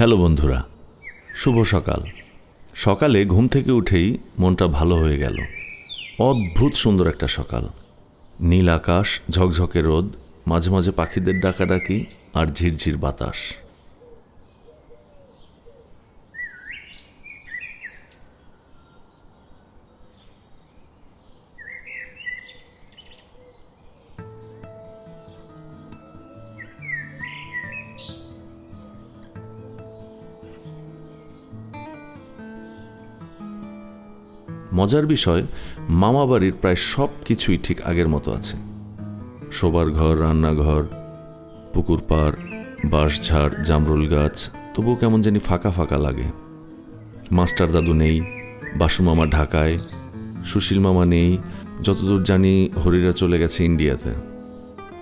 Hello বন্ধুরা, শুভ সকাল। সকালে ঘুম থেকে উঠেই মনটা ভালো হয়ে গেল। অদ্ভুত সুন্দর একটা সকাল। নীল আকাশ, ঝকঝকে রোদ, মাঝে মাঝে পাখিদের ডাকাডাকি আর ঝিরঝির বাতাস। মজার বিষয় মামা বাড়ির প্রায় সব কিছুই ঠিক আগের মতো আছে। শোবার ঘর, রান্নাঘর, পুকুর পাড়, বাঁশঝাড়, জামরুল গাছ, তবুও কেমন জানি ফাঁকা ফাঁকা লাগে। মাস্টার দাদু নেই, বাসু মামা ঢাকায়, সুশীল মামা নেই, যতদূর জানি হরিরা চলে গেছে ইন্ডিয়াতে।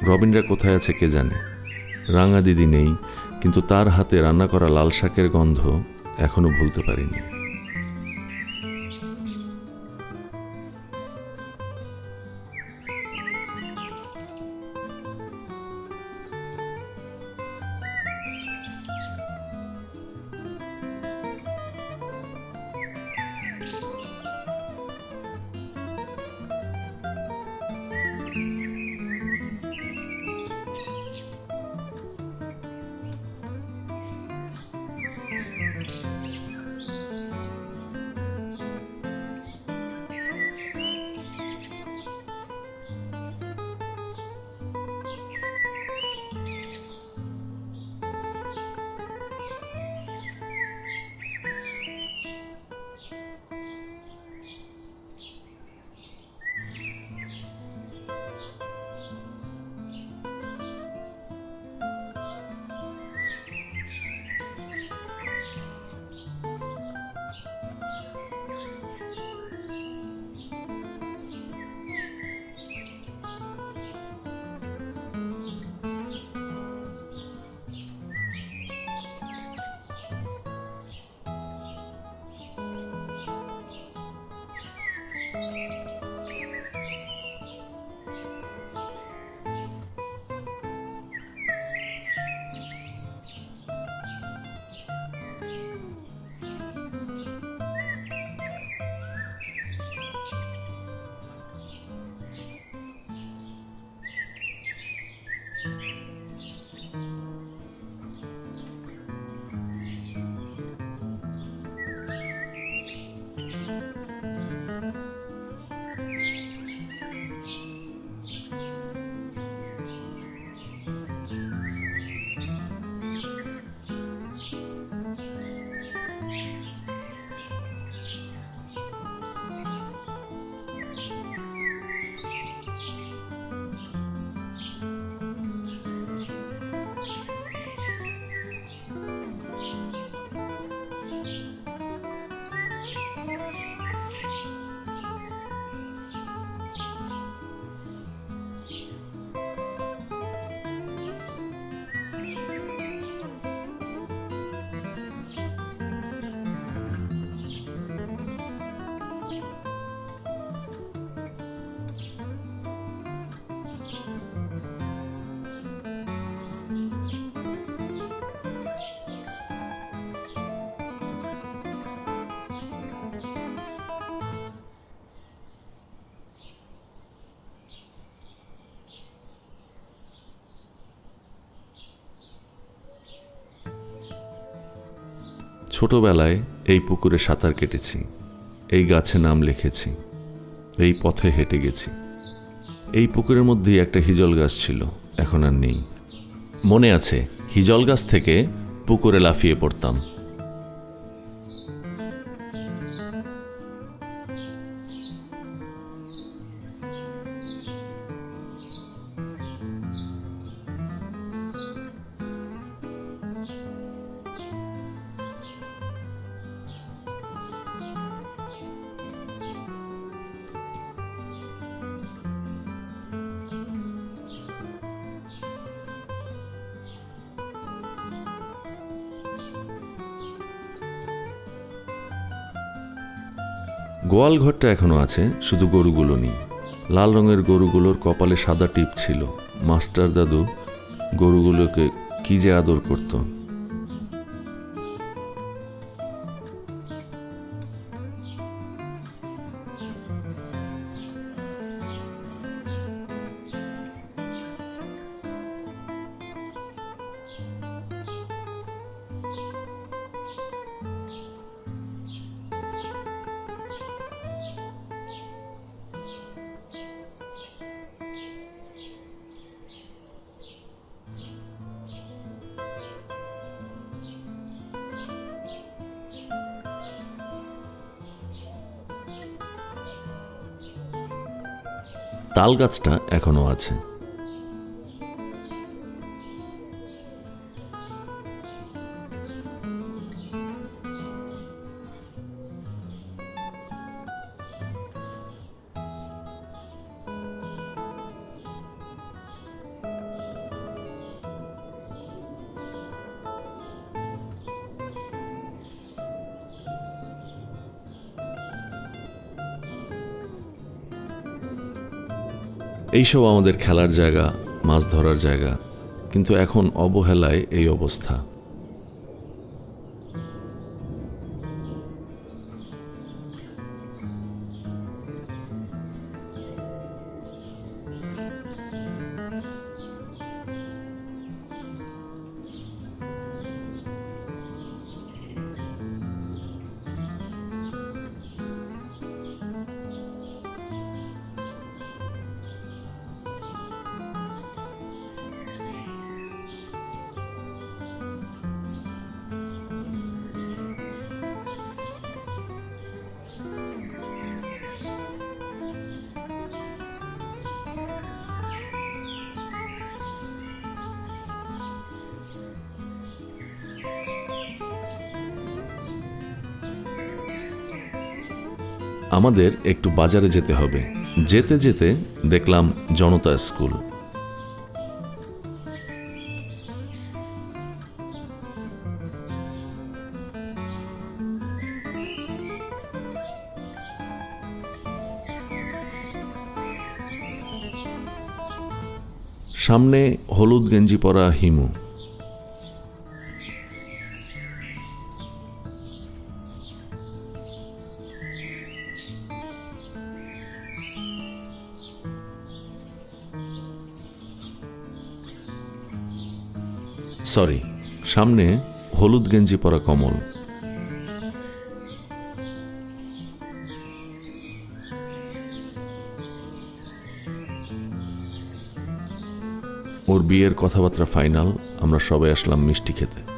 রবিনরা কোথায় আছে কে জানে? রাঙা দিদি নেই, কিন্তু তার হাতে রান্না করা লাল শাকের গন্ধ এখনও ভুলতে পারিনি। うん。ছোটবেলায় এই পুকুরে সাঁতার কেটেছি, এই গাছে নাম লিখেছি, এই পথে হেঁটে গেছি। এই পুকুরের মধ্যেই একটা হিজল গাছ ছিল, এখন আর নেই। মনে আছে, হিজল গাছ থেকে পুকুরে লাফিয়ে পড়তাম। গোয়াল ঘরটা এখনও আছে, শুধু গরুগুলো নেই। লাল রঙের গরুগুলোর কপালে সাদা টিপ ছিল। মাস্টার দাদু গরুগুলোকে কী যে আদর করত। তাল গাছটা এখনও আছে। এইসব আমাদের খেলার জায়গা মাছ ধরার জায়গা কিন্তু এখন অবহেলায় এই অবস্থা। আমাদের একটু বাজারে যেতে হবে। যেতে যেতে দেখলাম জনতা স্কুল। সামনে হলুদ গেঞ্জি পরা হিমু। সরি, সামনে হলুদ গেঞ্জি পরা কমল। ওর বিয়ের কথাবার্তা ফাইনাল, আমরা সবাই আসলাম মিষ্টি খেতে।